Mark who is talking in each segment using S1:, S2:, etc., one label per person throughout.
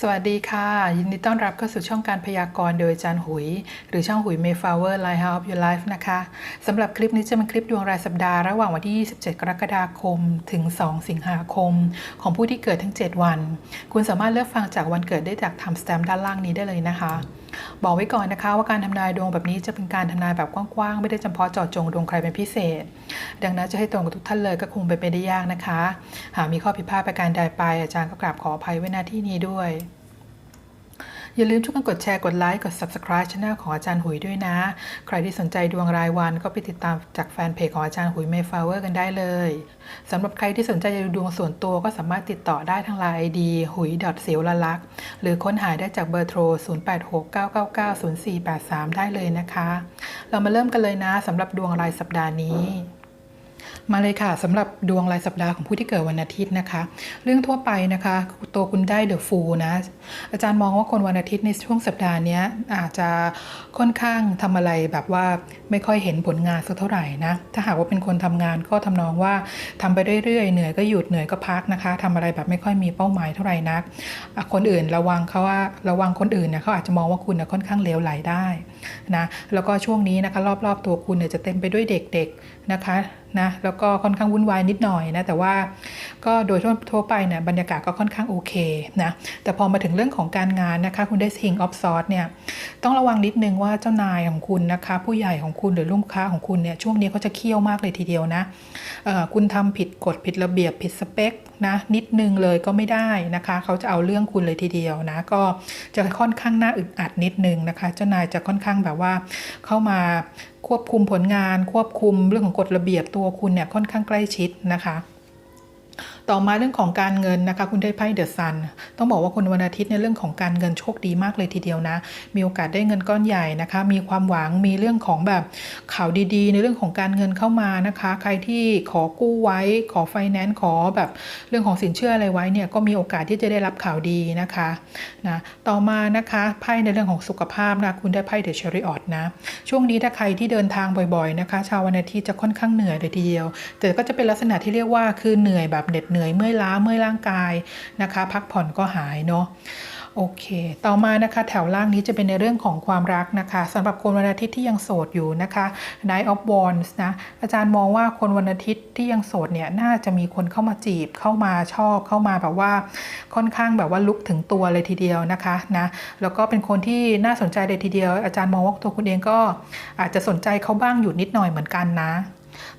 S1: สวัสดีค่ะ ยินดีต้อนรับเข้าสู่ช่องการพยากรณ์โดยอาจารย์หุย หรือช่องหุย Mayflower Lighthouse of Your Life นะคะสำหรับคลิปนี้จะเป็นคลิปดวงรายสัปดาห์ระหว่างวันที่ 27 กรกฎาคม ถึง 2 สิงหาคม ของผู้ที่เกิดทั้ง 7 วัน คุณสามารถเลือกฟังจากวันเกิดได้จากทำสแตมป์ด้านล่างนี้ได้เลยนะคะ บอกไว้ก่อนนะคะว่าการทำนายดวงแบบนี้จะเป็นการทำนายแบบกว้างๆไม่ได้จำเพาะเจาะจงดวงใครเป็นพิเศษ ดังนั้นจะให้ตรงกับทุกท่านเลยก็คงเป็นไปได้ยากนะคะ หากมีข้อผิดพลาดประการใดไปอาจารย์ก็กราบขออภัยไว้หน้าที่นี้ด้วย อย่าลืมช่วยกันกดแชร์กดไลค์กด subscribe ช่องของอาจารย์หุยด้วยนะ ใครที่สนใจดวงรายวันก็ไปติดตามจากแฟนเพจของอาจารย์หุย Mayflower กันได้เลยสำหรับใครที่สนใจจะดูดวงส่วนตัวก็สามารถติดต่อได้ทางไลน์ ID หุยเสียวละลักษ์หรือค้นหาได้จากเบอร์โทร 0869990483 ได้เลยนะคะ เรามาเริ่มกันเลยนะสำหรับดวงรายสัปดาห์นี้ มาเลยค่ะสำหรับดวงรายสัปดาห์ของผู้ที่เกิดวันอาทิตย์นะคะ เรื่องทั่วไปนะคะ ตัวคุณได้เดอะฟูนะ อาจารย์มองว่าคนวันอาทิตย์ในช่วงสัปดาห์นี้อาจจะค่อนข้างทำอะไรแบบว่าไม่ค่อยเห็นผลงานสักเท่าไหร่นะ ถ้าหากว่าเป็นคนทำงานก็ทำนองว่าทำไปเรื่อยๆเหนื่อยก็หยุดเหนื่อยก็พักนะคะทำอะไรแบบไม่ค่อยมีเป้าหมายเท่าไหร่นัก คนอื่นระวังเขาว่าระวังคนอื่นเนี่ยเขาอาจจะมองว่าคุณนะค่อนข้างเลวไหลได้นะแล้วก็ช่วงนี้นะคะรอบๆตัวคุณเนี่ยจะเต็มไปด้วยเด็กๆนะคะ นะแล้วก็ค่อนข้างวุ่นวายนิดหน่อยนะแต่ว่าก็โดยทั่วไปเนี่ยบรรยากาศก็ค่อนข้างโอเคนะแต่พอมาถึงเรื่องของการงานนะคะคุณได้สิงออฟซอร์สเนี่ยต้องระวังนิดนึงว่าเจ้านายของคุณนะคะ ผู้ใหญ่ของคุณหรือลูกค้าของคุณเนี่ยช่วงนี้เขาจะเคี่ยวมากเลยทีเดียวนะคุณทำผิดกฎผิดระเบียบผิดสเปคนะนิดนึงเลยก็ไม่ได้นะคะ เขาจะเอาเรื่องคุณเลยทีเดียวนะก็จะค่อนข้างน่าอึดอัดนิดนึงนะคะ เจ้านายจะค่อนข้างแบบว่าเข้ามาควบคุมผลงาน ควบคุมเรื่องของกฎระเบียบตัวคุณเนี่ยค่อนข้างใกล้ชิดนะคะ ต่อมาเรื่องของการเงินนะคะ คุณได้ไพ่เดอะซันต้องบอกว่าคนวันอาทิตย์ในเรื่องของการเงินโชคดีมากเลยทีเดียวนะ มีโอกาสได้เงินก้อนใหญ่นะคะ มีความหวังมีเรื่องของแบบข่าวดีๆ ในเรื่องของการเงินเข้ามานะคะ ใครที่ขอกู้ไว้ ขอไฟแนนซ์ขอแบบเรื่องของสินเชื่ออะไรไว้เนี่ยก็มีโอกาสที่จะได้รับข่าวดีนะคะนะต่อมานะคะไพ่ในเรื่องของสุขภาพนะคุณได้ไพ่เดอะเชอริออตนะ ช่วงนี้ถ้าใครที่เดินทางบ่อยๆนะคะ ชาววันอาทิตย์จะค่อนข้างเหนื่อยเลยทีเดียว แต่ก็จะเป็นลักษณะที่เรียกว่าคือเหนื่อยแบบเหน็ดเหนื่อยเมื่อยล้าเมื่อยร่างกายนะคะ พักผ่อนก็หายเนาะโอเค ต่อมานะคะแถวล่างนี้จะเป็นในเรื่องของความรักนะคะสำหรับคนวันอาทิตย์ที่ยังโสดอยู่นะคะ night of Wands นะอาจารย์มองว่าคนวันอาทิตย์ที่ยังโสดเนี่ยน่าจะมีคนเข้ามาจีบเข้ามาชอบเข้ามาแบบว่าค่อนข้างแบบว่าลุกถึงตัวเลยทีเดียวนะคะนะแล้วก็เป็นคนที่น่าสนใจเลยทีเดียว อาจารย์มองว่าตัวคุณเองก็อาจจะสนใจเขาบ้างอยู่นิดหน่อยเหมือนกันนะ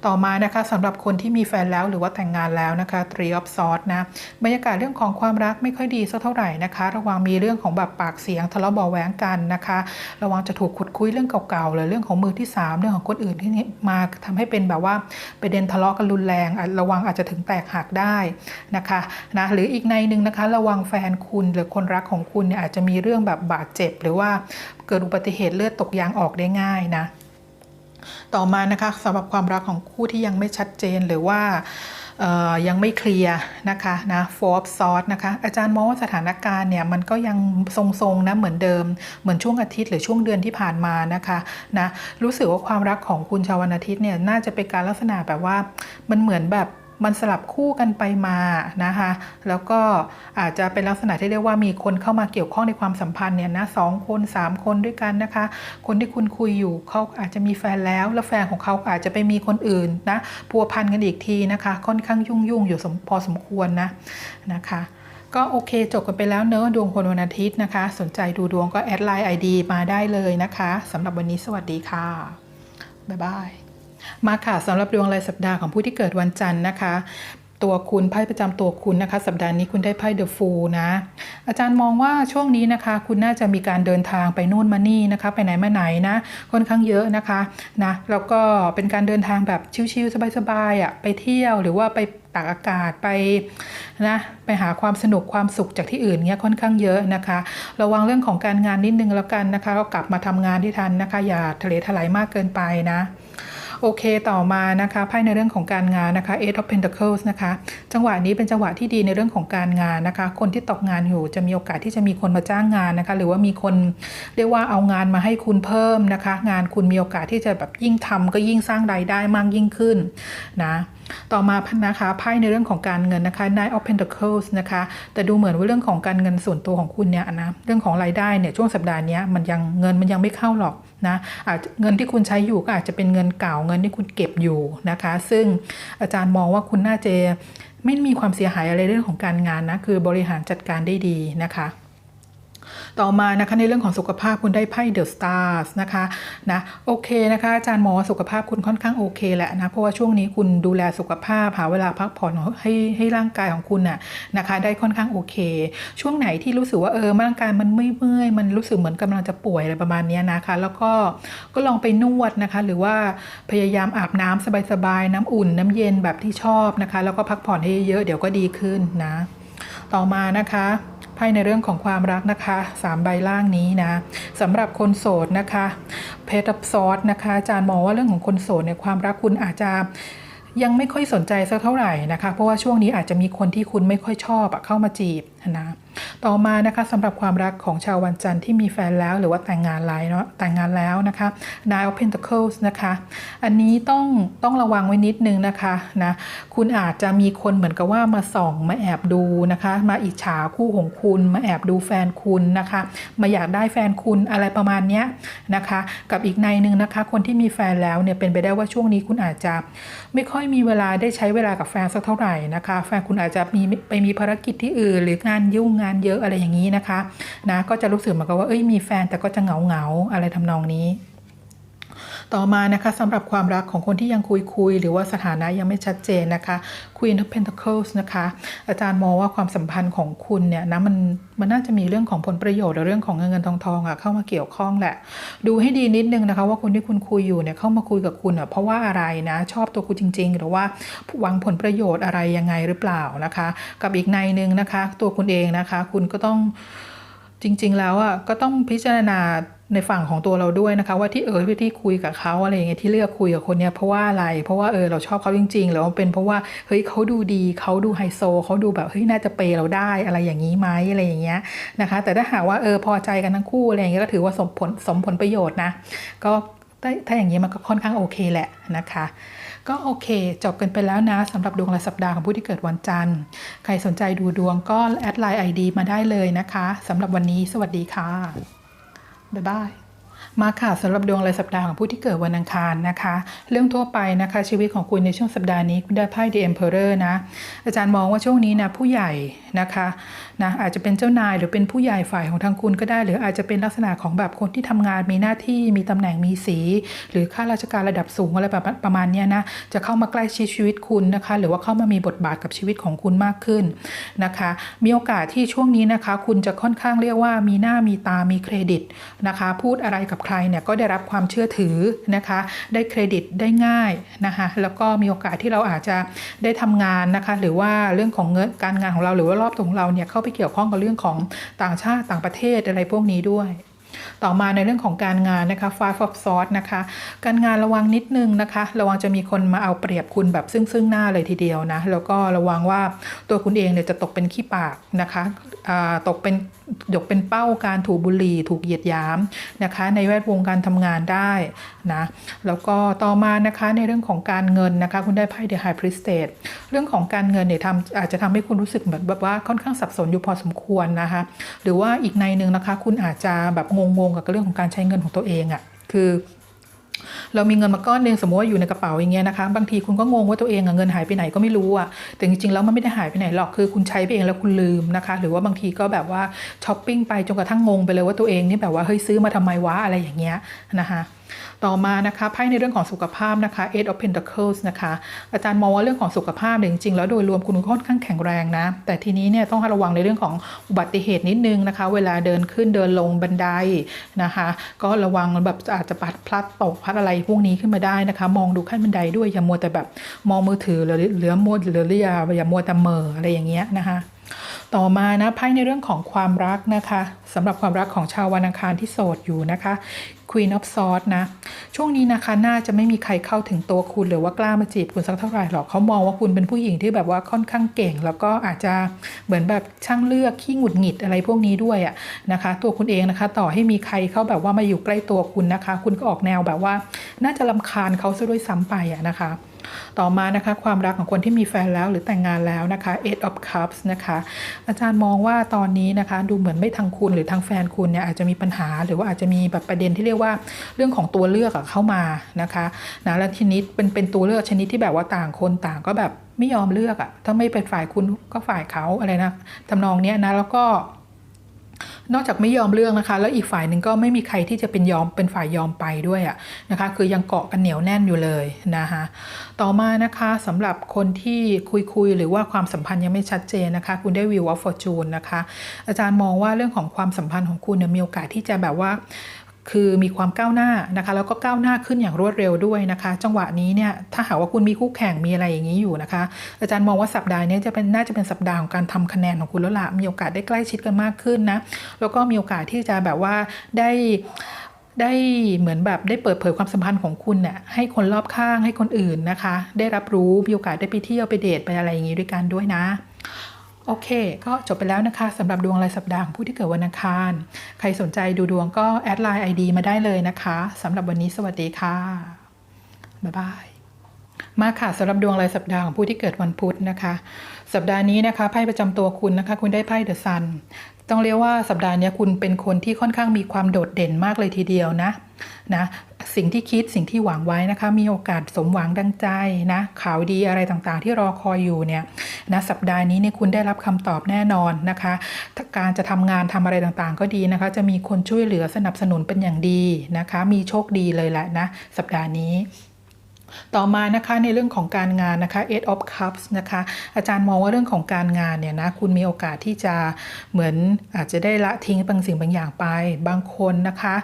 S1: ต่อมานะคะสำหรับคนที่มีแฟนแล้วหรือว่าแต่งงานแล้วนะคะ Three of Swords นะบรรยากาศเรื่องของความรักไม่ค่อยดีสักเท่าไหร่นะคะ ระวังมีเรื่องของแบบปากเสียงทะเลาะเบาแหวงกันนะคะ ระวังจะถูกขุดคุยเรื่องเก่าๆหรือเรื่องของมือที่ 3 เรื่องของคนอื่นที่มาทำให้เป็นแบบว่าประเด็นทะเลาะกันรุนแรงอะระวังอาจจะถึงแตกหักได้นะคะนะหรืออีกในหนึ่งนะคะ ระวังแฟนคุณหรือคนรักของคุณเนี่ยอาจจะมีเรื่องแบบบาดเจ็บ หรือว่าเกิดอุบัติเหตุเลือดตกยางออกได้ง่ายนะ ต่อมานะคะสำหรับความรักของคู่ที่ยังไม่ชัดเจนหรือว่ายังไม่เคลียร์นะคะนะโฟร์ซอสนะคะอาจารย์มองว่าสถานการณ์เนี่ยมันก็ยังทรงๆนะเหมือนเดิม เหมือนช่วงอาทิตย์หรือช่วงเดือนที่ผ่านมานะคะนะรู้สึกว่าความรักของคุณชาววันอาทิตย์เนี่ยน่าจะเป็นการลักษณะแบบว่ามันเหมือนแบบ มันสลับคู่กันไปมานะคะแล้วก็อาจจะเป็นลักษณะที่เรียกว่ามีคนเข้ามาเกี่ยวข้องในความสัมพันธ์เนี่ยนะสองคนสามคนด้วยกันนะคะ คนที่คุณคุยอยู่เขาอาจจะมีแฟนแล้ว แล้วแฟนของเขาอาจจะไปมีคนอื่นนะพัวพันกันอีกทีนะคะ ค่อนข้างยุ่งยุ่งอยู่สมพอสมควรนะนะคะก็โอเคจบกันไปแล้วเนอะดวงคนวันอาทิตย์นะคะ สนใจดูดวงก็แอดไลน์ ID มาได้เลยนะคะสำหรับวันนี้สวัสดีค่ะ บ๊ายบาย มาค่ะสำหรับดวงรายสัปดาห์ของผู้ที่เกิดวันจันทร์นะคะ ตัวคุณไพ่ประจำตัวคุณนะคะ สัปดาห์นี้คุณได้ไพ่เดอะฟูนะ อาจารย์มองว่าช่วงนี้นะคะ คุณน่าจะมีการเดินทางไปนู่นมานี่นะคะ ไปไหนมาไหนนะค่อนข้างเยอะนะคะนะแล้วก็เป็นการเดินทางแบบชิลๆสบายๆอะไปเที่ยวหรือว่าไปตากอากาศไปนะไปหาความสนุกความสุขจากที่อื่นเนี้ยค่อนข้างเยอะนะคะ ระวังเรื่องของการงานนิดนึงแล้วกันนะคะก็กลับมาทำงานที่ทันนะคะ อย่าทะเลทลายมากเกินไปนะ โอเคต่อมานะคะไพ่ในเรื่องของการงานนะคะ Eight of Pentacles นะคะ จังหวะนี้เป็นจังหวะที่ดีในเรื่องของการงานนะคะ คนที่ตกงานอยู่จะมีโอกาสที่จะมีคนมาจ้างงานนะคะ หรือว่ามีคนเรียกว่าเอางานมาให้คุณเพิ่มนะคะ งานคุณมีโอกาสที่จะแบบยิ่งทำก็ยิ่งสร้างรายได้มากยิ่งขึ้นนะต่อมาพันนะคะไพ่ในเรื่องของการเงินนะคะ Nine of Pentacles นะคะ แต่ดูเหมือนว่าเรื่องของการเงินส่วนตัวของคุณเนี่ยนะเรื่องของรายได้เนี่ยช่วงสัปดาห์นี้มันยังเงินมันยังไม่เข้าหรอก นะอาจจะเงินที่คุณใช้อยู่ก็อาจจะเป็นเงินเก่าเงินที่คุณเก็บอยู่นะคะ ซึ่งอาจารย์มองว่าคุณน่าจะไม่มีความเสียหายอะไรเรื่องของการงานนะคือบริหารจัดการได้ดีนะคะ ต่อมานะคะในเรื่องของสุขภาพคุณได้ไพ่เดอะสตาร์สนะคะนะโอเคนะคะอาจารย์หมอสุขภาพคุณค่อนข้างโอเคแหละนะเพราะว่าช่วงนี้คุณดูแลสุขภาพหาเวลาพักผ่อนให้ให้ร่างกายของคุณน่ะนะคะ ได้ค่อนข้างโอเค ช่วงไหนที่รู้สึกว่าเออร่างกายมันเมื่อยมันรู้สึกเหมือนกำลังจะป่วยอะไรประมาณนี้นะคะ แล้วก็ก็ลองไปนวดนะคะ หรือว่าพยายามอาบน้ำสบายๆน้ำอุ่น น้ำเย็นแบบที่ชอบนะคะ แล้วก็พักผ่อนให้เยอะเดี๋ยวก็ดีขึ้นนะ ต่อมานะคะ ไพ่ในเรื่องของความรักนะคะสามใบล่างนี้นะสำหรับคนโสดนะคะเพชรซอสนะคะอาจารย์มองว่าเรื่องของคนโสดเนี่ยความรักคุณอาจจะยังไม่ค่อยสนใจสักเท่าไหร่นะคะ เพราะว่าช่วงนี้อาจจะมีคนที่คุณไม่ค่อยชอบเข้ามาจีบนะ ต่อมานะคะสำหรับความรักของชาววันจันทร์ที่มีแฟนแล้วหรือว่าแต่งงานแล้วเนาะแต่งงานแล้วนะคะ Nine of Pentacles นะคะ อันนี้ต้องต้องระวังไว้นิดนึงนะคะนะคุณอาจจะมีคนเหมือนกับว่ามาส่องมาแอบดูนะคะ มาอิจฉาคู่ของคุณมาแอบดูแฟนคุณนะคะ มาอยากได้แฟนคุณอะไรประมาณเนี้ยนะคะ กับอีกในหนึ่งนะคะ คนที่มีแฟนแล้วเนี่ยเป็นไปได้ว่าช่วงนี้คุณอาจจะไม่ค่อยมีเวลาได้ใช้เวลากับแฟนสักเท่าไหร่นะคะ แฟนคุณอาจจะมีไปมีภารกิจที่อื่นหรืองานยุ่งงานเยอะอะไรอย่างนี้นะคะนะก็จะรู้สึกเหมือนกับว่าเอ้ยมีแฟนแต่ก็จะเหงาเหงาอะไรทำนองนี้ ต่อมานะคะสำหรับความรักของคนที่ยังคุยคุย หรือว่าสถานะยังไม่ชัดเจนนะคะ Queen of Pentacles นะคะ อาจารย์มองว่าความสัมพันธ์ของคุณเนี่ยนะมันมันน่าจะมีเรื่องของผลประโยชน์หรือเรื่องของเงินเงินทองทองอะเข้ามาเกี่ยวข้องแหละ ดูให้ดีนิดนึงนะคะ ว่าคนที่คุณคุยอยู่เนี่ยเข้ามาคุยกับคุณอะเพราะว่าอะไรนะชอบตัวคุณจริง ๆ หรือว่าหวังผลประโยชน์อะไรยังไงหรือเปล่านะคะ กับอีกในหนึ่งนะคะ ตัวคุณเองนะคะ คุณก็ต้องจริง ๆ แล้วอะก็ต้องพิจารณา ในฝั่งของตัวเราด้วยนะคะ ว่าที่เออที่คุยกับเขาอะไรอย่างเงี้ยที่เลือกคุยกับคนเนี้ยเพราะว่าอะไร เพราะว่าเออเราชอบเขาจริงๆหรือว่าเป็นเพราะว่าเฮ้ยเขาดูดีเขาดูไฮโซเขาดูแบบเฮ้ยน่าจะเปเราได้อะไรอย่างนี้ไหมอะไรอย่างเงี้ยนะคะ แต่ถ้าหากว่าเออพอใจกันทั้งคู่อะไรอย่างเงี้ยก็ถือว่าสมผลสมผลประโยชน์นะก็ถ้าถ้าอย่างนี้มันก็ค่อนข้างโอเคแหละนะคะ ก็โอเค จบกันไปแล้วนะสำหรับดวงรายสัปดาห์ของผู้ที่เกิดวันจันทร์ ใครสนใจดูดวงก็แอดไลน์ ID มาได้เลยนะคะสำหรับวันนี้สวัสดีค่ะ บ๊ายบายมาค่ะสำหรับดวงรายสัปดาห์ของผู้ที่เกิดวันอังคารนะคะ เรื่องทั่วไปนะคะ ชีวิตของคุณในช่วงสัปดาห์นี้คุณได้ไพ่ The Emperor นะ อาจารย์มองว่าช่วงนี้นะผู้ใหญ่นะคะ นะอาจจะเป็นเจ้านายหรือเป็นผู้ใหญ่ฝ่ายของทางคุณก็ได้ หรืออาจจะเป็นลักษณะของแบบคนที่ทำงานมีหน้าที่มีตำแหน่งมีสี หรือข้าราชการระดับสูงอะไรแบบประมาณนี้นะจะเข้ามาใกล้ชิดชีวิตคุณนะคะ หรือว่าเข้ามามีบทบาทกับชีวิตของคุณมากขึ้นนะคะ มีโอกาสที่ช่วงนี้นะคะ คุณจะค่อนข้างเรียกว่ามีหน้ามีตามีเครดิตนะคะ พูดอะไรกับใครเนี่ยก็ได้รับความเชื่อถือนะคะ ได้เครดิตได้ง่ายนะคะแล้วก็มีโอกาสที่เราอาจจะได้ทำงานนะคะ หรือว่าเรื่องของเงินการงานของเราหรือว่ารอบตัวของเราเนี่ยเข้าไปเกี่ยวข้องกับเรื่องของต่างชาติต่างประเทศอะไรพวกนี้ด้วยต่อมาในเรื่องของการงานนะคะ five of swords นะคะ การงานระวังนิดนึงนะคะ ระวังจะมีคนมาเอาเปรียบคุณแบบซึ่งซึ่งหน้าเลยทีเดียวนะ แล้วก็ระวังว่าตัวคุณเองเนี่ยจะตกเป็นขี้ปากนะคะตกเป็น ยกเป็นเป้าการถูกบุหรี่ถูกเหยียดหยามนะคะ ในแวดวงการทำงานได้นะแล้วก็ต่อมานะคะในเรื่องของการเงินนะคะ คุณได้ไพ่เดอะไฮพริสเตดเรื่องของการเงินเนี่ยทำอาจจะทำให้คุณรู้สึกเหมือนแบบว่าค่อนข้างสับสนอยู่พอสมควรนะคะ หรือว่าอีกในหนึ่งนะคะ คุณอาจจะแบบงงๆกับเรื่องของการใช้เงินของตัวเองอะ่ะคือ เรามีเงินมาก้อนหนึ่งสมมติว่าอยู่ในกระเป๋าอย่างเงี้ยนะคะ บางทีคุณก็งงว่าตัวเองเงินหายไปไหนก็ไม่รู้อะแต่จริงๆแล้วมันไม่ได้หายไปไหนหรอกคือคุณใช้ไปเองแล้วคุณลืมนะคะ หรือว่าบางทีก็แบบว่าช้อปปิ้งไปจนกระทั่งงงไปเลยว่าตัวเองนี่แบบว่าเฮ้ยซื้อมาทำไมวะอะไรอย่างเงี้ยนะคะ ต่อมานะคะไพ่ในเรื่องของสุขภาพนะคะ Eight of Pentacles นะคะอาจารย์มองว่าเรื่องของสุขภาพเนี่ยจริงๆแล้วโดยรวมคุณค่อนข้างแข็งแรงนะ แต่ทีนี้เนี่ยต้องระวังในเรื่องของอุบัติเหตุนิดนึงนะคะ เวลาเดินขึ้นเดินลงบันไดนะคะ ก็ระวังแบบอาจจะปัดพลัดตกพลัดอะไรพวกนี้ขึ้นมาได้นะคะ มองดูขั้นบันไดด้วยอย่ามัวแต่แบบมองมือถือหรือเหลือมัวหรืออย่าอย่ามัวแต่เมออะไรอย่างเงี้ยนะคะต่อมานะไพ่ในเรื่องของความรักนะคะสำหรับความรักของชาววันอังคารที่โสดอยู่นะคะ Queen of Swords นะ ช่วงนี้นะคะ น่าจะไม่มีใครเข้าถึงตัวคุณหรือว่ากล้ามาจีบคุณสักเท่าไหร่หรอกเขามองว่าคุณเป็นผู้หญิงที่แบบว่าค่อนข้างเก่ง แล้วก็อาจจะเหมือนแบบช่างเลือกขี้หงุดหงิดอะไรพวกนี้ด้วยอะนะคะ ตัวคุณเองนะคะ ต่อให้มีใครเข้าแบบว่ามาอยู่ใกล้ตัวคุณนะคะ คุณก็ออกแนวแบบว่า น่าจะลำคาญเขาซะด้วยซ้ำไปอะนะคะต่อมานะคะความรักของคนที่มีแฟนแล้วหรือแต่งงานแล้วนะคะ Eight of Cups นะคะ อาจารย์มองว่าตอนนี้นะคะ ดูเหมือนไม่ทางคุณหรือทางแฟนคุณเนี่ยอาจจะมีปัญหา หรือว่าอาจจะมีแบบประเด็นที่เรียกว่าเรื่องของตัวเลือกอะเข้ามานะคะนะและทีนี้เป็นเป็นตัวเลือกชนิดที่แบบว่าต่างคนต่างก็แบบไม่ยอมเลือกอะถ้าไม่เป็นฝ่ายคุณก็ฝ่ายเขาอะไรนะทำนองเนี้ยนะแล้วก็นอกจากไม่ยอมเลือกนะคะ แล้วอีกฝ่ายหนึ่งก็ไม่มีใครที่จะเป็นยอมเป็นฝ่ายยอมไปด้วยอะนะคะ คือยังเกาะกันเหนียวแน่นอยู่เลยนะคะต่อมานะคะสำหรับคนที่คุยคุยๆหรือว่าความสัมพันธ์ยังไม่ชัดเจนนะคะ คุณได้วิวออฟฟอร์จูนนะคะ อาจารย์มองว่าเรื่องของความสัมพันธ์ของคุณเนี่ยมีโอกาสที่จะแบบว่า คือมีความก้าวหน้านะคะ แล้วก็ก้าวหน้าขึ้นอย่างรวดเร็วด้วยนะคะ จังหวะนี้เนี่ยถ้าหากว่าคุณมีคู่แข่งมีอะไรอย่างนี้อยู่นะคะ อาจารย์มองว่าสัปดาห์นี้จะเป็นน่าจะเป็นสัปดาห์ของการทำคะแนนของคุณแล้วล่ะมีโอกาสได้ใกล้ชิดกันมากขึ้นนะแล้วก็มีโอกาสที่จะแบบว่าได้ได้เหมือนแบบได้เปิดเผยความสัมพันธ์ของคุณเนี่ยให้คนรอบข้างให้คนอื่นนะคะ ได้รับรู้มีโอกาสได้ไปเที่ยวไปเดทไปอะไรอย่างนี้ด้วยกันด้วยนะ โอเค ก็จบไปแล้วนะคะสำหรับดวงรายสัปดาห์ของผู้ที่เกิดวันอังคาร ใครสนใจดูดวงก็แอดไลน์ไอดีมาได้เลยนะคะสำหรับวันนี้สวัสดีค่ะ บ๊ายบายมาค่ะสำหรับดวงรายสัปดาห์ของผู้ที่เกิดวันพุธนะคะ สัปดาห์นี้นะคะไพ่ประจำตัวคุณนะคะ คุณได้ไพ่เดอะซัน ต้องเรียกว่าสัปดาห์นี้คุณเป็นคนที่ค่อนข้างมีความโดดเด่นมากเลยทีเดียวนะนะสิ่งที่คิดสิ่งที่หวังไว้นะคะ มีโอกาสสมหวังดังใจนะข่าวดีอะไรต่างๆ ที่รอคอยอยู่เนี่ยนะสัปดาห์นี้เนี่ยคุณได้รับคำตอบแน่นอนนะคะการจะทำงานทำอะไรต่างๆ ก็ดีนะคะ จะมีคนช่วยเหลือสนับสนุนเป็นอย่างดีนะคะ มีโชคดีเลยแหละนะสัปดาห์นี้ ต่อมานะคะในเรื่องของการงานนะคะ Eight of Cups นะคะอาจารย์มองว่าเรื่องของการงานเนี่ยนะคุณมีโอกาสที่จะเหมือนอาจจะได้ละทิ้งบางสิ่งบางอย่างไป บางคนนะคะ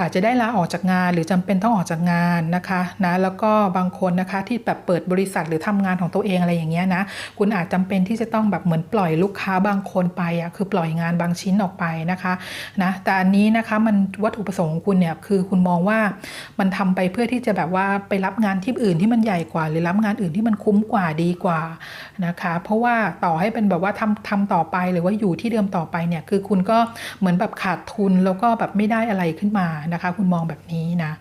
S1: อาจจะได้ลาออกจากงานหรือจำเป็นต้องออกจากงานนะคะนะแล้วก็บางคนนะคะที่แบบเปิดบริษัทหรือทำงานของตัวเองอะไรอย่างเงี้ยนะคุณอาจจำเป็นที่จะต้องแบบเหมือนปล่อยลูกค้าบางคนไปอะคือปล่อยงานบางชิ้นออกไปนะคะนะแต่อันนี้นะคะมันวัตถุประสงค์ของคุณเนี่ยคือคุณมองว่ามันทำไปเพื่อที่จะแบบว่าไปรับงานที่อื่นที่มันใหญ่กว่า หรือรับงานอื่นที่มันคุ้มกว่าดีกว่านะคะ เพราะว่าต่อให้เป็นแบบว่าทำทำต่อไปหรือว่าอยู่ที่เดิมต่อไปเนี่ยคือคุณก็เหมือนแบบขาดทุนแล้วก็แบบไม่ได้อะไรขึ้นมานะคะ คุณมองแบบนี้นะ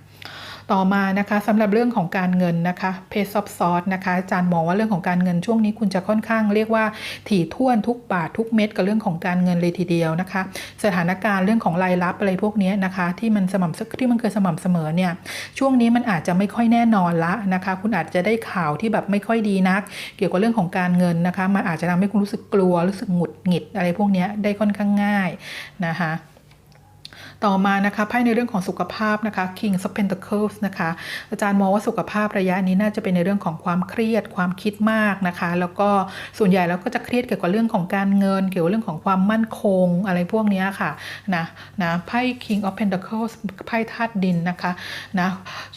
S1: ต่อมานะคะสำหรับเรื่องของการเงินนะคะเพซอฟซอสนะคะอาจารย์มองว่าเรื่องของการเงินช่วงนี้คุณจะค่อนข้างเรียกว่าถี่ถ้วนทุกบาททุกเม็ดกับเรื่องของการเงินเลยทีเดียวนะคะ สถานการณ์เรื่องของรายรับอะไรพวกนี้นะคะ ที่มันสม่ำที่มันเคยสม่ำเสมอเนี่ยช่วงนี้มันอาจจะไม่ค่อยแน่นอนละนะคะ คุณอาจจะได้ข่าวที่แบบไม่ค่อยดีนัก เกี่ยวกับเรื่องของการเงินนะคะมันอาจจะทำให้คุณรู้สึกกลัวรู้สึกหงุดหงิดอะไรพวกนี้ได้ค่อนข้างง่ายนะคะ ต่อมานะคะไพ่ในเรื่องของสุขภาพนะคะ King of Pentacles นะคะ อาจารย์มองว่าสุขภาพระยะนี้น่าจะเป็นในเรื่องของความเครียดความคิดมากนะคะ แล้วก็ส่วนใหญ่แล้วก็จะเครียดเกี่ยวกับเรื่องของการเงิน เกี่ยวกับเรื่องของความมั่นคงอะไรพวกนี้ค่ะนะนะไพ่ King of Pentacles ไพ่ธาตุดินนะคะนะ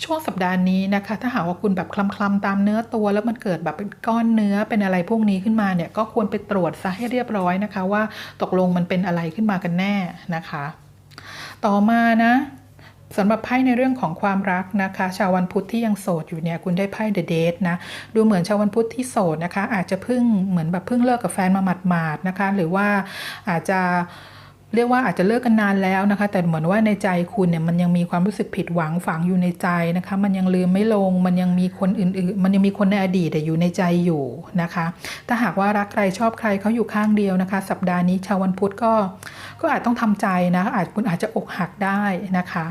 S1: ช่วงสัปดาห์นี้นะคะ ถ้าหากว่าคุณแบบคลำๆตามเนื้อตัว แล้วมันเกิดแบบเป็นก้อนเนื้อเป็นอะไรพวกนี้ขึ้นมาเนี่ยก็ควรไปตรวจซะให้เรียบร้อยนะคะ ว่าตกลงมันเป็นอะไรขึ้นมากันแน่นะคะ ต่อมานะสำหรับไพ่ในเรื่องของความรักนะคะ ชาววันพุธที่ยังโสดอยู่เนี่ยคุณได้ไพ่เดอะเดทนะดูเหมือนชาววันพุธที่โสดนะคะ อาจจะเพิ่งเหมือนแบบเพิ่งเลิกกับแฟนมาหมาดๆนะคะ หรือว่าอาจจะ เรียกว่าอาจจะเลิกกันนานแล้วนะคะ แต่เหมือนว่าในใจคุณเนี่ยมันยังมีความรู้สึกผิดหวังฝังอยู่ในใจนะคะ มันยังลืมไม่ลง มันยังมีคนอื่นๆ มันยังมีคนในอดีตอยู่ในใจอยู่นะคะ ถ้าหากว่ารักใครชอบใครเขาอยู่ข้างเดียวนะคะ สัปดาห์นี้ชาววันพุธก็ก็อาจต้องทำใจนะอาจคุณอาจจะอกหักได้นะคะ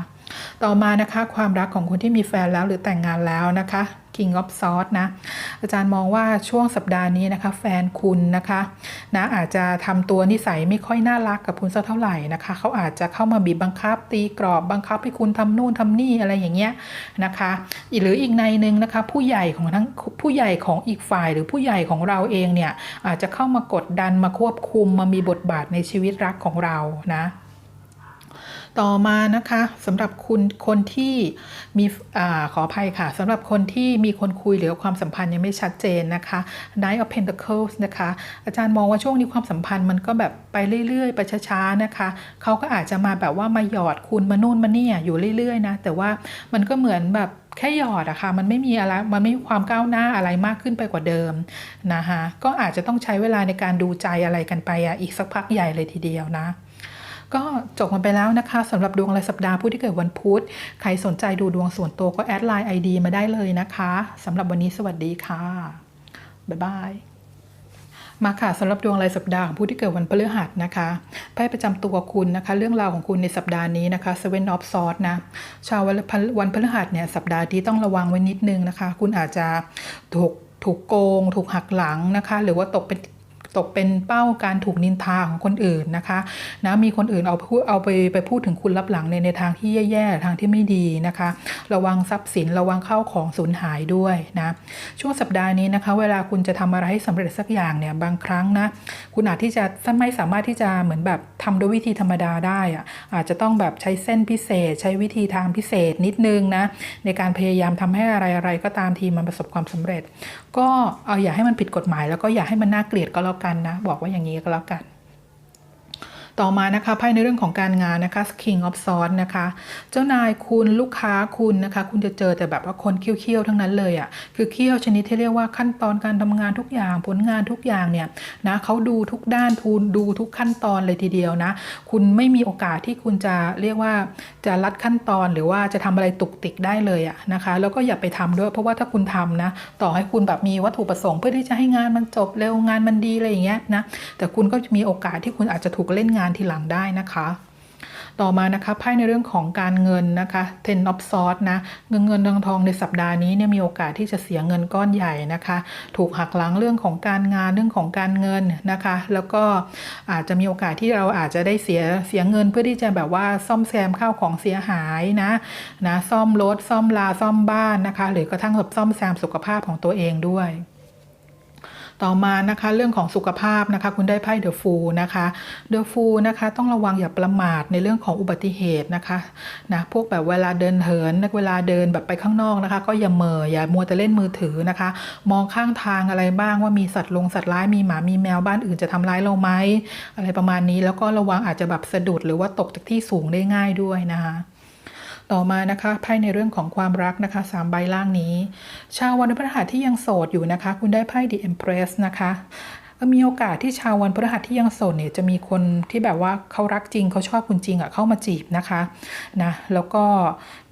S1: ต่อมานะคะความรักของคนที่มีแฟนแล้วหรือแต่งงานแล้วนะคะ King of s w o r d นะอาจารย์มองว่าช่วงสัปดาห์นี้นะคะ แฟนคุณนะคะนะอาจจะทำตัวนิสัยไม่ค่อยน่ารักกับคุณสักเท่าไหร่นะคะเขาอาจจะเข้ามาบีบบังคับ ตีกรอบบังคับให้คุณทำนู่นทำนี่อะไรอย่างเงี้ยนะคะหรืออีกในหนึ่งนะคะ ผู้ใหญ่ของทั้งผู้ใหญ่ของอีกฝ่าย หรือผู้ใหญ่ของเราเองเนี่ยอาจจะเข้ามากดดันมาควบคุมมามีบทบาทในชีวิตรักของเรานะ ต่อมานะคะสำหรับคุณคนที่มีอขออภัยค่ะสำหรับคนที่มีคนคุยหรือความสัมพันธ์ยังไม่ชัดเจนนะคะ Knight of Pentacles นะคะ อาจารย์มองว่าช่วงนี้ความสัมพันธ์มันก็แบบไปเรื่อยๆ ไปช้าๆนะคะเขาก็อาจจะมาแบบว่ามาหยอดคุณมานู่นมาเนี่ยอยู่เรื่อยๆนะแต่ว่ามันก็เหมือนแบบแค่หยอดอะค่ะมันไม่มีอะไรมันไม่มีความก้าวหน้าอะไรมากขึ้นไปกว่าเดิมนะคะก็อาจจะต้องใช้เวลาในการดูใจอะไรกันไปอะอีกสักพักใหญ่เลยทีเดียวนะ ก็จบกันไปแล้วนะคะสำหรับดวงรายสัปดาห์ผู้ที่เกิดวันพุธ ใครสนใจดูดวงส่วนตัวก็แอดไลน์ ID มาได้เลยนะคะสำหรับวันนี้สวัสดีค่ะ บ๊ายบายมาค่ะสำหรับดวงรายสัปดาห์ของผู้ที่เกิดวันพฤหัสนะคะไพ่ประจำตัวคุณนะคะ เรื่องราวของคุณในสัปดาห์นี้นะคะ Seven of Swords นะชาววันพฤวันพฤหัสเนี่ยสัปดาห์นี้ต้องระวังไว้นิดนึงนะคะ คุณอาจจะถูกถูกโกง ถูกหักหลังนะคะ หรือว่าตกเป็น ตกเป็นเป้าการถูกนินทาของคนอื่นนะคะนะมีคนอื่นเอาพูดเอาไปไปพูดถึงคุณลับหลังในในทางที่แย่ๆทางที่ไม่ดีนะคะ ระวังทรัพย์สินระวังเข้าของสูญหายด้วยนะช่วงสัปดาห์นี้นะคะ เวลาคุณจะทำอะไรให้สำเร็จสักอย่างเนี่ยบางครั้งนะคุณอาจที่จะไม่สามารถที่จะเหมือนแบบทำโดยวิธีธรรมดาได้อะอาจจะต้องแบบใช้เส้นพิเศษ ใช้วิธีทางพิเศษนิดนึงนะในการพยายามทำให้อะไรอะไรก็ตามทีมันประสบความสำเร็จ ก็เอาอย่าให้มันผิดกฎหมาย แล้วก็อย่าให้มันน่าเกลียดก็แล้วกันนะ บอกว่าอย่างนี้ก็แล้วกัน ต่อมานะคะไพ่ในเรื่องของการงานนะคะ King of Swords นะคะ เจ้านายคุณลูกค้าคุณนะคะ คุณจะเจอแต่แบบว่าคนเคี้ยวๆทั้งนั้นเลยอะ่ะคือเคี้ยวชนิดที่เรียกว่าขั้นตอนการทำงานทุกอย่างผลงานทุกอย่างเนี่ยนะเขาดูทุกด้านทูลดูทุกขั้นตอนเลยทีเดียวนะ คุณไม่มีโอกาสที่คุณจะเรียกว่าจะลัดขั้นตอนหรือว่าจะทำอะไรตุกติกได้เลยอะนะคะ แล้วก็อย่าไปทำด้วย เพราะว่าถ้าคุณทำนะต่อให้คุณแบบมีวัตถุประสงค์เพื่อที่จะให้งานมันจบเร็วงานมันดีอะไรอย่างเงี้ยนะแต่คุณก็มีโอกาสที่คุณอาจจะถูกเล่นงานทีหลังได้นะคะต่อมานะคะไพ่ในเรื่องของการเงินนะคะ Ten of Swords นะเงินเงินทองทองในสัปดาห์นี้เนี่ยมีโอกาสที่จะเสียเงินก้อนใหญ่นะคะ ถูกหักหลังเรื่องของการงานเรื่องของการเงินนะคะ แล้วก็อาจจะมีโอกาสที่เราอาจจะได้เสียเสียเงินเพื่อที่จะแบบว่าซ่อมแซมข้าวของเสียหายนะนะซ่อมรถซ่อมลาซ่อมบ้านนะคะ หรือกระทั่งแบบซ่อมแซมสุขภาพของตัวเองด้วย ต่อมานะคะเรื่องของสุขภาพนะคะ คุณได้ไพ่เดอะฟูนะคะเดอะฟูนะคะต้องระวังอย่าประมาทในเรื่องของอุบัติเหตุนะคะนะพวกแบบเวลาเดินเหินเวลาเดินแบบไปข้างนอกนะคะ ก็อย่าเมออย่ามัวแต่เล่นมือถือนะคะ มองข้างทางอะไรบ้างว่ามีสัตว์ลงสัตว์ร้ายมีหมามีแมวบ้านอื่นจะทำร้ายเราไหมอะไรประมาณนี้แล้วก็ระวังอาจจะแบบสะดุดหรือว่าตกจากที่สูงได้ง่ายด้วยนะคะ ต่อมานะคะไพ่ในเรื่องของความรักนะคะสามใบล่างนี้ ชาววันพฤหัสที่ยังโสดอยู่นะคะ คุณได้ไพ่ The Empress นะคะมีโอกาสที่ชาววันพฤหัสที่ยังโสดเนี่ยจะมีคนที่แบบว่าเขารักจริงเขาชอบคุณจริงอะเข้ามาจีบนะคะนะแล้วก็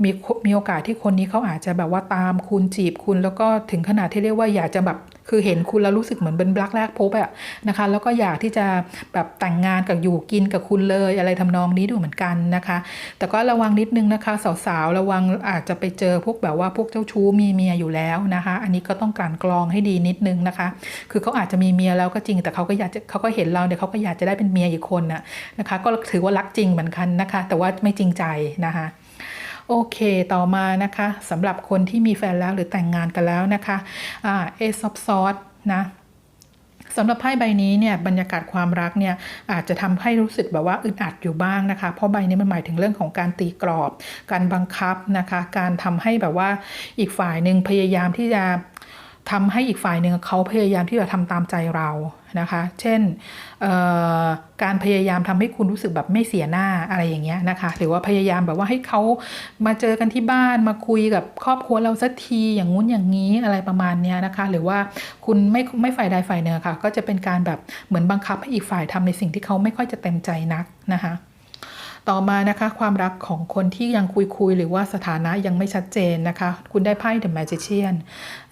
S1: มีมีโอกาสที่คนนี้เขาอาจจะแบบว่าตามคุณจีบคุณ แล้วก็ถึงขนาดที่เรียกว่าอยากจะแบบ คือเห็นคุณแล้วรู้สึกเหมือนเป็นรักแรกพบอะนะคะ แล้วก็อยากที่จะแบบแต่งงานกับอยู่กินกับคุณเลยอะไรทำนองนี้ดูเหมือนกันนะคะ แต่ก็ระวังนิดนึงนะคะ สาวๆ ระวังอาจจะไปเจอพวกแบบว่าพวกเจ้าชู้มีเมียอยู่แล้วนะคะ อันนี้ก็ต้องการกรองให้ดีนิดนึงนะคะ คือเขาอาจจะมีเมียแล้วก็จริง แต่เขาก็อยากจะเขาก็เห็นเราเดี๋ยวเขาก็อยากจะได้เป็นเมียอีกคนน่ะนะคะ ก็ถือว่ารักจริงเหมือนกันนะคะ แต่ว่าไม่จริงใจนะคะ โอเคต่อมานะคะสำหรับคนที่มีแฟนแล้วหรือแต่งงานกันแล้วนะคะอ่าเอซอฟซอสนะสำหรับไพ่ใบนี้เนี่ยบรรยากาศความรักเนี่ยอาจจะทำให้รู้สึกแบบว่าอึดอัดอยู่บ้างนะคะ เพราะใบนี้มันหมายถึงเรื่องของการตีกรอบ การบังคับนะคะ การทำให้แบบว่าอีกฝ่ายหนึ่งพยายามที่จะ ทำให้อีกฝ่ายหนึ่งเขาพยายามที่จะทำตามใจเรานะคะ เช่นการพยายามทำให้คุณรู้สึกแบบไม่เสียหน้าอะไรอย่างเงี้ยนะคะ หรือว่าพยายามแบบว่าให้เขามาเจอกันที่บ้านมาคุยกับครอบครัวเราสักทีอย่างงู้นอย่างนี้อะไรประมาณเนี้ยนะคะ หรือว่าคุณไม่ไม่ฝ่ายใดฝ่ายหนึ่งค่ะ ก็จะเป็นการแบบเหมือนบังคับให้อีกฝ่ายทำในสิ่งที่เขาไม่ค่อยจะเต็มใจนักนะคะ ต่อมานะคะความรักของคนที่ยังคุยคุยหรือว่าสถานะยังไม่ชัดเจนนะคะ คุณได้ไพ่ The Magician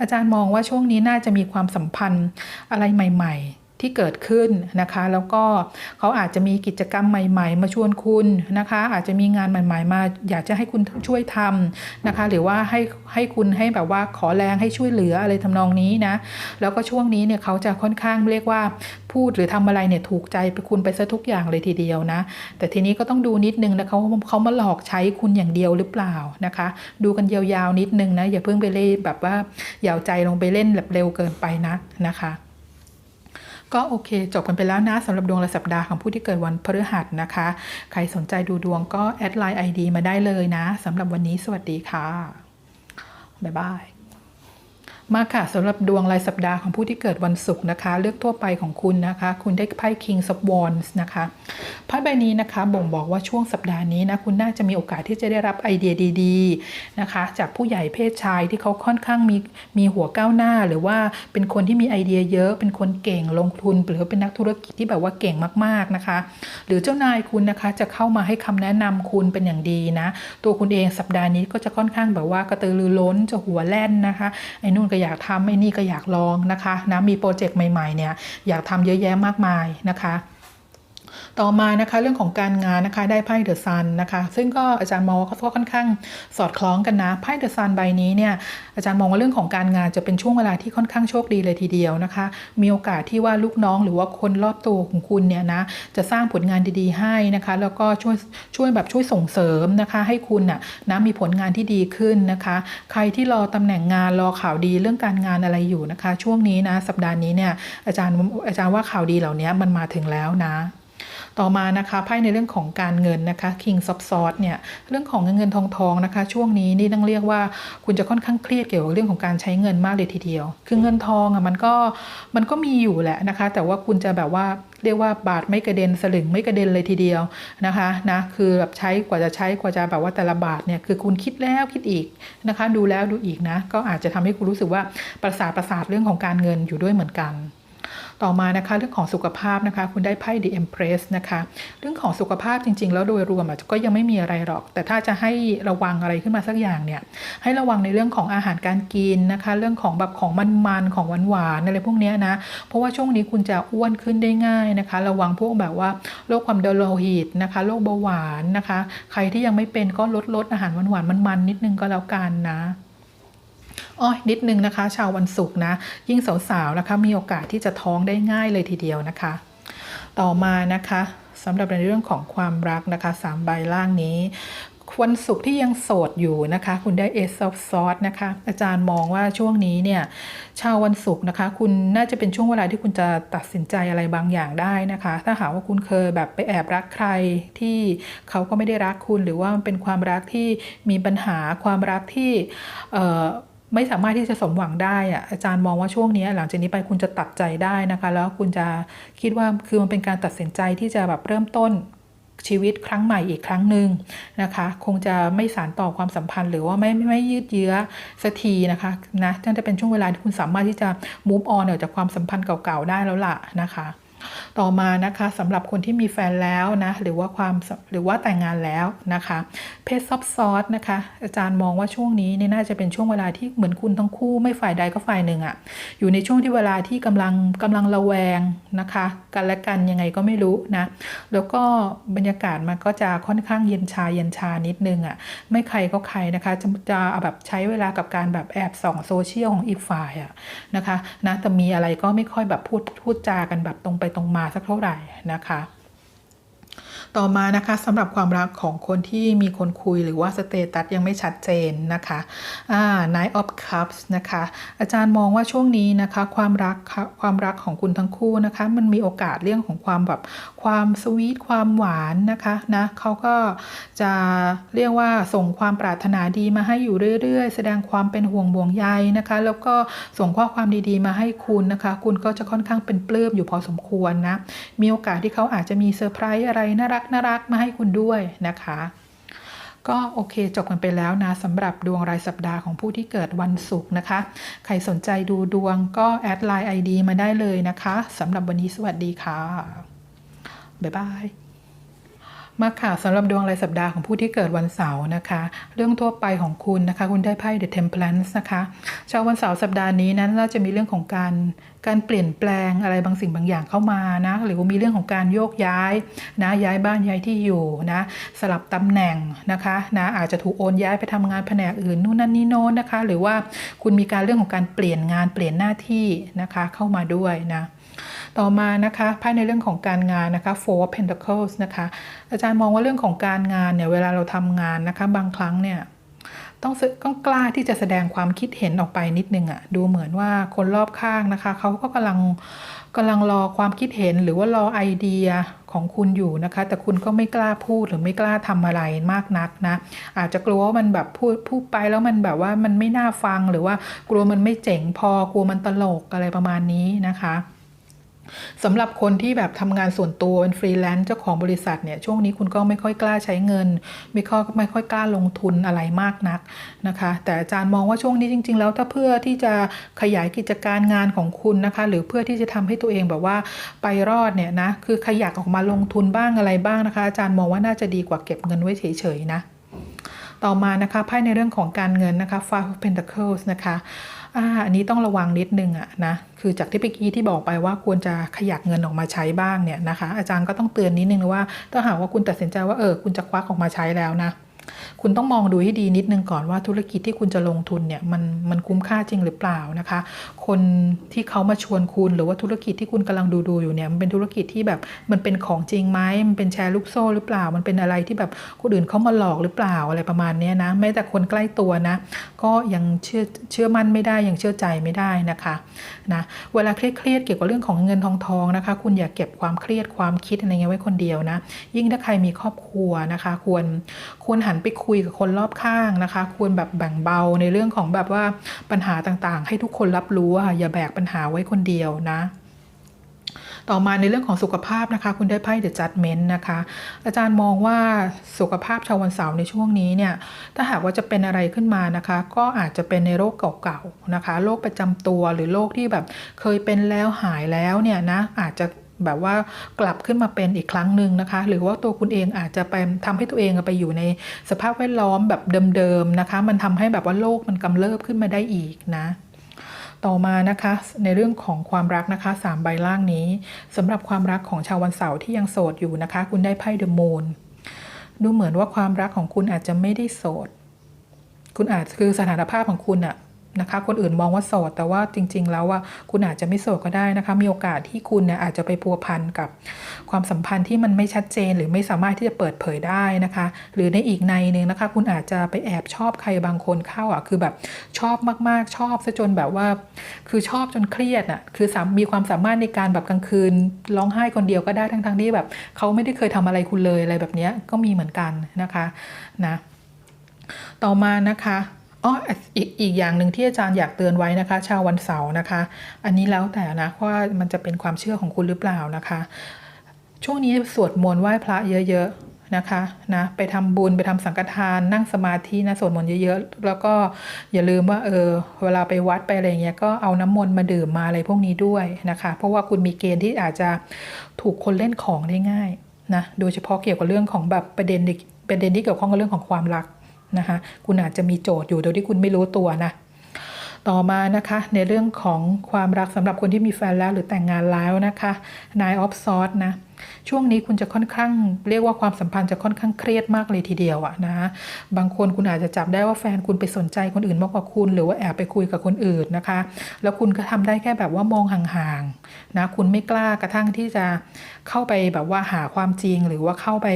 S1: อาจารย์มองว่าช่วงนี้น่าจะมีความสัมพันธ์อะไรใหม่ ๆ ที่เกิดขึ้นนะคะ แล้วก็เขาอาจจะมีกิจกรรมใหม่ ๆ มาชวนคุณนะคะ อาจจะมีงานใหม่ ๆ มา อยากจะให้คุณช่วยทำนะคะ หรือว่าให้ให้คุณให้แบบว่าขอแรงให้ช่วยเหลืออะไรทำนองนี้นะแล้วก็ช่วงนี้เนี่ยเขาจะค่อนข้างเรียกว่าพูดหรือทำอะไรเนี่ยถูกใจไปคุณไปซะทุกอย่างเลยทีเดียวนะ แต่ทีนี้ก็ต้องดูนิดนึงนะเขาเขามาหลอกใช้คุณอย่างเดียวหรือเปล่านะคะ ดูกันยาวๆนิดนึงนะอย่าเพิ่งไปเล่นแบบว่าอย่าเอาใจลงไปเล่นแบบเร็วเกินไปนะนะคะ ก็โอเค จบกันไปแล้วนะสำหรับดวงรายสัปดาห์ของผู้ที่เกิดวันพฤหัสนะคะ ใครสนใจดูดวงก็แอดไลน์ ID มาได้เลยนะสำหรับวันนี้สวัสดีค่ะ บ๊ายบาย มาค่ะสำหรับดวงรายสัปดาห์ของผู้ที่เกิดวันศุกร์นะคะ เลือกทั่วไปของคุณนะคะ คุณได้ไพ่ King of Wands นะคะไพ่ใบนี้นะคะ บ่งบอกว่าช่วงสัปดาห์นี้นะคุณน่าจะมีโอกาสที่จะได้รับไอเดียดีๆนะคะ จากผู้ใหญ่เพศชายที่เขาค่อนข้างมีมีหัวก้าวหน้า หรือว่าเป็นคนที่มีไอเดียเยอะ เป็นคนเก่งลงทุน หรือเป็นนักธุรกิจที่แบบว่าเก่งมากๆนะคะ หรือเจ้านายคุณนะคะจะเข้ามาให้คำแนะนำคุณเป็นอย่างดีนะ ตัวคุณเองสัปดาห์นี้ก็จะค่อนข้างแบบว่ากระตือรือร้นจะหัวแล่นนะคะไอ้นู่นก็อยากทำไอ้นี่ก็อยากลองนะคะนะมีโปรเจกต์ใหม่ๆเนี่ยอยากทำเยอะแยะมากมายนะคะ ต่อมานะคะเรื่องของการงานนะคะได้ไพ่เดอะซันนะคะซึ่งก็อาจารย์มองว่าก็ค่อนข้างสอดคล้องกันนะไพ่เดอะซันใบนี้เนี่ยอาจารย์มองว่าเรื่องของการงานจะเป็นช่วงเวลาที่ค่อนข้างโชคดีเลยทีเดียวนะคะ มีโอกาสที่ว่าลูกน้องหรือว่าคนรอบตัวของคุณเนี่ยนะจะสร้างผลงานดีๆ ให้นะคะ แล้วก็ช่วยช่วยแบบช่วยส่งเสริมนะคะ ให้คุณน่ะนะมีผลงานที่ดีขึ้นนะคะ ใครที่รอตำแหน่งงานรอข่าวดีเรื่องการงานอะไรอยู่นะคะ ช่วงนี้นะสัปดาห์นี้เนี่ยอาจารย์อาจารย์ว่าข่าวดีเหล่านี้มันมาถึงแล้วนะ ต่อมานะคะไพ่ในเรื่องของการเงินนะคะ King of Swords เนี่ยเรื่องของเงินเงินทองทองนะคะ ช่วงนี้นี่ต้องเรียกว่าคุณจะค่อนข้างเครียดเกี่ยวกับเรื่องของการใช้เงินมากเลยทีเดียว คือเงินทองอะมันก็มันก็มีอยู่แหละนะคะ แต่ว่าคุณจะแบบว่าเรียกว่าบาทไม่กระเด็นสลึงไม่กระเด็นเลยทีเดียวนะคะนะคือแบบใช้กว่าจะใช้กว่าจะแบบว่าแต่ละบาทเนี่ยคือคุณคิดแล้วคิดอีกนะคะ ดูแล้วดูอีกนะ ก็อาจจะทำให้คุณรู้สึกว่าประสาทประสาทเรื่องของการเงินอยู่ด้วยเหมือนกัน ต่อมานะคะเรื่องของสุขภาพนะคะคุณได้ไพ่ The Empress นะคะเรื่องของสุขภาพจริง ๆ แล้วโดยรวมก็ยังไม่มีอะไรหรอก แต่ถ้าจะให้ระวังอะไรขึ้นมาสักอย่างเนี่ยให้ระวังในเรื่องของอาหารการกินนะคะ เรื่องของแบบของมันๆของหวานๆอะไรพวกเนี้ยนะเพราะว่าช่วงนี้คุณจะอ้วนขึ้นได้ง่ายนะคะ ระวังพวกแบบว่าโรคความดันโลหิตนะคะโรคเบาหวานนะคะ ใครที่ยังไม่เป็นก็ลดลดอาหารหวานๆมันๆนิดนึงก็แล้วกันนะ อ้อยนิดนึงนะคะ ชาววันศุกร์นะ ยิ่งสาวๆนะคะ มีโอกาสที่จะท้องได้ง่ายเลยทีเดียวนะคะ ต่อมานะคะสำหรับในเรื่องของความรักนะคะสามใบล่างนี้วันศุกร์ที่ยังโสดอยู่นะคะ คุณได้ Ace of Swords นะคะ อาจารย์มองว่าช่วงนี้เนี่ย ชาววันศุกร์นะคะ คุณน่าจะเป็นช่วงเวลาที่คุณจะตัดสินใจอะไรบางอย่างได้นะคะ ถ้าหากว่าคุณเคยแบบไปแอบรักใครที่เขาก็ไม่ได้รักคุณ หรือว่ามันเป็นความรักที่มีปัญหาความรักที่เอ่อ ไม่สามารถที่จะสมหวังได้อะอาจารย์มองว่าช่วงนี้หลังจากนี้ไปคุณจะตัดใจได้นะคะ แล้วคุณจะคิดว่าคือมันเป็นการตัดสินใจที่จะแบบเริ่มต้นชีวิตครั้งใหม่อีกครั้งหนึ่งนะคะ คงจะไม่สานต่อความสัมพันธ์ หรือว่าไม่ไม่ไม่ยืดเยื้อสักทีนะคะนะน่าจะเป็นช่วงเวลาที่คุณสามารถที่จะ move on ออกจากความสัมพันธ์เก่าๆได้แล้วล่ะนะคะ ต่อมานะคะสำหรับคนที่มีแฟนแล้วนะหรือว่าความหรือว่าแต่งงานแล้วนะคะเพศซับซ้อนนะคะอาจารย์มองว่าช่วงนี้เนี่ยน่าจะเป็นช่วงเวลาที่เหมือนคุณทั้งคู่ไม่ฝ่ายใดก็ฝ่ายหนึ่งอะ่ะอยู่ในช่วงที่เวลาที่กำลังกำลังระแวงนะคะ กันและกันยังไงก็ไม่รู้นะแล้วก็บรรยากาศมันก็จะค่อนข้างเย็นชาเย็นชานิดนึงอะ่ะไม่ใครก็ใครนะคะจะจะแบบใช้เวลากับการแบบแอบส่องโซเชียลของอีกฝ่ายอะนะคะนะแต่มีอะไรก็ไม่ค่อยแบบพูดพูดจากันแบบตรงไปตรงมาสักเท่าไหร่นะคะ ต่อมานะคะสำหรับความรักของคนที่มีคนคุยหรือว่าสเตตัสยังไม่ชัดเจนนะคะอ่า Nine of Cups นะคะ อาจารย์มองว่าช่วงนี้นะคะ ความรักค่ะความรักของคุณทั้งคู่นะคะ มันมีโอกาสเรื่องของความแบบความสวีทความหวานนะคะนะเขาก็จะเรียกว่าส่งความปรารถนาดีมาให้อยู่เรื่อยๆ แสดงความเป็นห่วงบ่วงใยนะคะ แล้วก็ส่งข้อความดีๆ มาให้คุณนะคะ คุณก็จะค่อนข้างเป็นปลื้มอยู่พอสมควรนะมีโอกาสที่เขาอาจจะมีเซอร์ไพรส์อะไรน่ารักน่ารักมาให้คุณด้วยนะคะ ก็โอเคจบกันไปแล้วนะสำหรับดวงรายสัปดาห์ของผู้ที่เกิดวันศุกร์นะคะ ใครสนใจดูดวงก็แอดไลน์ ID มาได้เลยนะคะสำหรับวันนี้สวัสดีค่ะ บ๊ายบาย มาค่ะสำหรับดวงรายสัปดาห์ของผู้ที่เกิดวันเสาร์นะคะ เรื่องทั่วไปของคุณนะคะ คุณได้ไพ่ The Temperance นะคะชาววันเสาร์สัปดาห์นี้นั้นเราจะมีเรื่องของการการเปลี่ยนแปลงอะไรบางสิ่งบางอย่างเข้ามานะหรือว่ามีเรื่องของการโยกย้ายนะย้ายบ้านย้ายที่อยู่นะสลับตำแหน่งนะคะนะอาจจะถูกโอนย้ายไปทำงานแผนกอื่นนู่นนั่นนี่โน้นนะคะ หรือว่าคุณมีการเรื่องของการเปลี่ยนงานเปลี่ยนหน้าที่นะคะเข้ามาด้วยนะ ต่อมานะคะภายในเรื่องของการงานนะคะ Four of Pentacles นะคะ อาจารย์มองว่าเรื่องของการงานเนี่ยเวลาเราทำงานนะคะบางครั้งเนี่ยต้องสึต้องกล้าที่จะแสดงความคิดเห็นออกไปนิดนึงอะดูเหมือนว่าคนรอบข้างนะคะเขาก็กำลังกำลังรอความคิดเห็นหรือว่ารอไอเดียของคุณอยู่นะคะ แต่คุณก็ไม่กล้าพูดหรือไม่กล้าทำอะไรมากนักนะ อาจจะกลัวว่ามันแบบพูดพูดไปแล้วมันแบบว่ามันไม่น่าฟังหรือว่ากลัวมันไม่เจ๋งพอกลัวมันตลกอะไรประมาณนี้นะคะ สำหรับคนที่แบบทำงานส่วนตัวเป็นฟรีแลนซ์เจ้าของบริษัทเนี่ยช่วงนี้คุณก็ไม่ค่อยกล้าใช้เงิน ไม่ค่อยไม่ค่อยกล้าลงทุนอะไรมากนักนะคะ แต่อาจารย์มองว่าช่วงนี้จริง ๆ แล้วถ้าเพื่อที่จะขยายกิจการงานของคุณนะคะ หรือเพื่อที่จะทำให้ตัวเองแบบว่าไปรอดเนี่ยนะคือขยักออกมาลงทุนบ้างอะไรบ้างนะคะ อาจารย์มองว่าน่าจะดีกว่าเก็บเงินไว้เฉยๆนะต่อมานะคะไพ่ในเรื่องของการเงินนะคะ Five of Pentacles นะคะ อ่าอันนี้ต้องระวังนิดนึงอะนะคือจากที่เมื่อกี้ที่บอกไปว่าควรจะขยักเงินออกมาใช้บ้างเนี่ยนะคะ อาจารย์ก็ต้องเตือนนิดนึงนะว่าถ้าหากว่าคุณตัดสินใจว่าเออคุณจะควักออกมาใช้แล้วนะ คุณต้องมองดูให้ดีนิดนึงก่อนว่าธุรกิจที่คุณจะลงทุนเนี่ยมันมันคุ้มค่าจริงหรือเปล่านะคะ คนที่เขามาชวนคุณหรือว่าธุรกิจที่คุณกำลังดูดูอยู่เนี่ยมันเป็นธุรกิจที่แบบมันเป็นของจริงไหมมันเป็นแชร์ลูกโซ่หรือเปล่า มันเป็นอะไรที่แบบคนอื่นเขามาหลอกหรือเปล่าอะไรประมาณนี้นะแม้แต่คนใกล้ตัวนะ ก็ยังเชื่อเชื่อมั่นไม่ได้ยังเชื่อใจไม่ได้นะคะนะเวลาเครียดเกี่ยวกับเรื่องของเงินทองทองนะคะ คุณอย่าเก็บความเครียดความคิดอะไรเงี้ยไว้คนเดียวนะ ยิ่งถ้าใครมีครอบครัวนะคะ ควรควรหันไปคุยกับคนรอบข้างนะคะ ควรแบบแบ่งเบาในเรื่องของแบบว่าปัญหาต่างๆ ให้ทุกคนรับรู้อะอย่าแบกปัญหาไว้คนเดียวนะต่อมาในเรื่องของสุขภาพนะคะ คุณได้ไพ่ The Judgment นะคะ อาจารย์มองว่าสุขภาพชาววันเสาร์ในช่วงนี้เนี่ยถ้าหากว่าจะเป็นอะไรขึ้นมานะคะ ก็อาจจะเป็นในโรคเก่าๆนะคะโรคประจำตัวหรือโรคที่แบบเคยเป็นแล้วหายแล้วเนี่ยนะอาจจะ แบบว่ากลับขึ้นมาเป็นอีกครั้งหนึ่งนะคะ หรือว่าตัวคุณเองอาจจะไปทำให้ตัวเองไปอยู่ในสภาพแวดล้อมแบบเดิมๆนะคะ มันทำให้แบบว่าโรคมันกำเริบขึ้นมาได้อีกนะต่อมานะคะในเรื่องของความรักนะคะสามใบล่างนี้สำหรับความรักของชาววันเสาร์ที่ยังโสดอยู่นะคะ คุณได้ไพ่เดอะมูนดูเหมือนว่าความรักของคุณอาจจะไม่ได้โสด คุณอาจคือสถานภาพของคุณอะ นะคะ คนอื่นมองว่าโสด แต่ว่าจริง ๆ แล้วว่าคุณอาจจะไม่โสดก็ได้นะคะ มีโอกาสที่คุณเนี่ยอาจจะไปพัวพันกับความสัมพันธ์ที่มันไม่ชัดเจนหรือไม่สามารถที่จะเปิดเผยได้นะคะ หรือในอีกในหนึ่งนะคะ คุณอาจจะไปแอบชอบใครบางคนเข้าอะคือแบบชอบมากๆ ชอบซะจนแบบว่า คือชอบจนเครียดอะคือมีความสามารถในการแบบกลางคืนร้องไห้คนเดียวก็ได้ทั้งๆที่แบบเขาไม่ได้เคยทำอะไรคุณเลยอะไรแบบนี้ก็มีเหมือนกันนะคะนะต่อมานะคะ อ๋ออีกอีกอย่างหนึ่งที่อาจารย์อยากเตือนไว้นะคะ ชาววันเสาร์นะคะ อันนี้แล้วแต่นะว่ามันจะเป็นความเชื่อของคุณหรือเปล่านะคะ ช่วงนี้สวดมนต์ไหว้พระเยอะๆนะคะนะไปทำบุญไปทำสังฆทานนั่งสมาธินะสวดมนต์เยอะๆ แล้วก็อย่าลืมว่าเออเวลาไปวัดไปอะไรเงี้ยก็เอาน้ำมนต์มาดื่มมาอะไรพวกนี้ด้วยนะคะ เพราะว่าคุณมีเกณฑ์ที่อาจจะถูกคนเล่นของได้ง่ายนะโดยเฉพาะเกี่ยวกับเรื่องของแบบประเด็นประเด็นที่เกี่ยวข้องกับเรื่องของความรัก นะคะคุณอาจจะมีโจทย์อยู่โดยที่คุณไม่รู้ตัวนะต่อมานะคะในเรื่องของความรักสำหรับคนที่มีแฟนแล้วหรือแต่งงานแล้วนะคะ Nine of Swords นะช่วงนี้คุณจะค่อนข้าง เรียกว่าความสัมพันธ์จะค่อนข้างเครียดมากเลยทีเดียวอะนะบางคนคุณอาจจะจับได้ว่าแฟนคุณไปสนใจคนอื่นมากกว่าคุณ หรือว่าแอบไปคุยกับคนอื่นนะคะ แล้วคุณก็ทำได้แค่แบบว่ามองห่างๆนะคุณไม่กล้ากระทั่งที่จะเข้าไปแบบว่าหาความจริงหรือว่าเข้าไป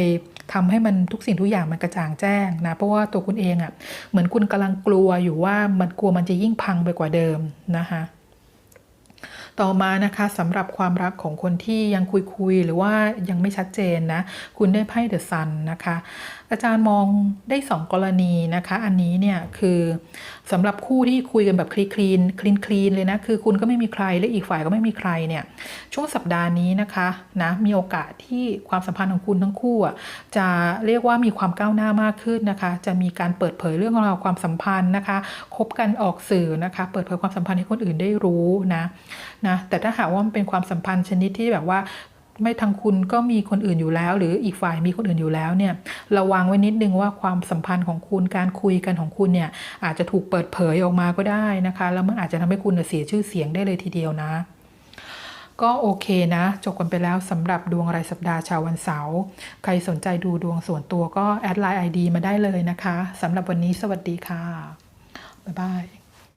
S1: ทำให้มันทุกสิ่งทุกอย่างมันกระจ่างแจ้งนะเพราะว่าตัวคุณเองอะ่ะเหมือนคุณกำลังกลัวอยู่ว่ามันกลัวมันจะยิ่งพังไปกว่าเดิมนะคะ ต่อมานะคะสำหรับความรักของคนที่ยังคุยคุยหรือว่ายังไม่ชัดเจนนะ คุณได้ไพ่เดอะซันนะคะ อาจารย์มองได้ 2 กรณีนะคะ อันนี้เนี่ยคือสำหรับคู่ที่คุยกันแบบคลีนคลีนคลีนคลีนเลยนะ คือคุณก็ไม่มีใครและอีกฝ่ายก็ไม่มีใครเนี่ยช่วงสัปดาห์นี้นะคะนะมีโอกาสที่ความสัมพันธ์ของคุณทั้งคู่จะเรียกว่ามีความก้าวหน้ามากขึ้นนะคะ จะมีการเปิดเผยเรื่องของเราความสัมพันธ์นะคะคบกันออกสื่อนะคะ เปิดเผยความสัมพันธ์ให้คนอื่นได้รู้นะนะแต่ถ้าหากว่ามันเป็นความสัมพันธ์ชนิดที่แบบว่าไม่ทางคุณก็มีคนอื่นอยู่แล้ว หรืออีกฝ่ายมีคนอื่นอยู่แล้วเนี่ยระวังไว้นิดนึงว่าความสัมพันธ์ของคุณการคุยกันของคุณเนี่ยอาจจะถูกเปิดเผยออกมาก็ได้นะคะ แล้วมันอาจจะทำให้คุณเสียชื่อเสียงได้เลยทีเดียวนะ ก็โอเคนะ จบกันไปแล้วสำหรับดวงรายสัปดาห์ชาววันเสาร์ใครสนใจดูดวงส่วนตัวก็แอดไลน์ ID มาได้เลยนะคะสำหรับวันนี้สวัสดีค่ะบ๊ายบาย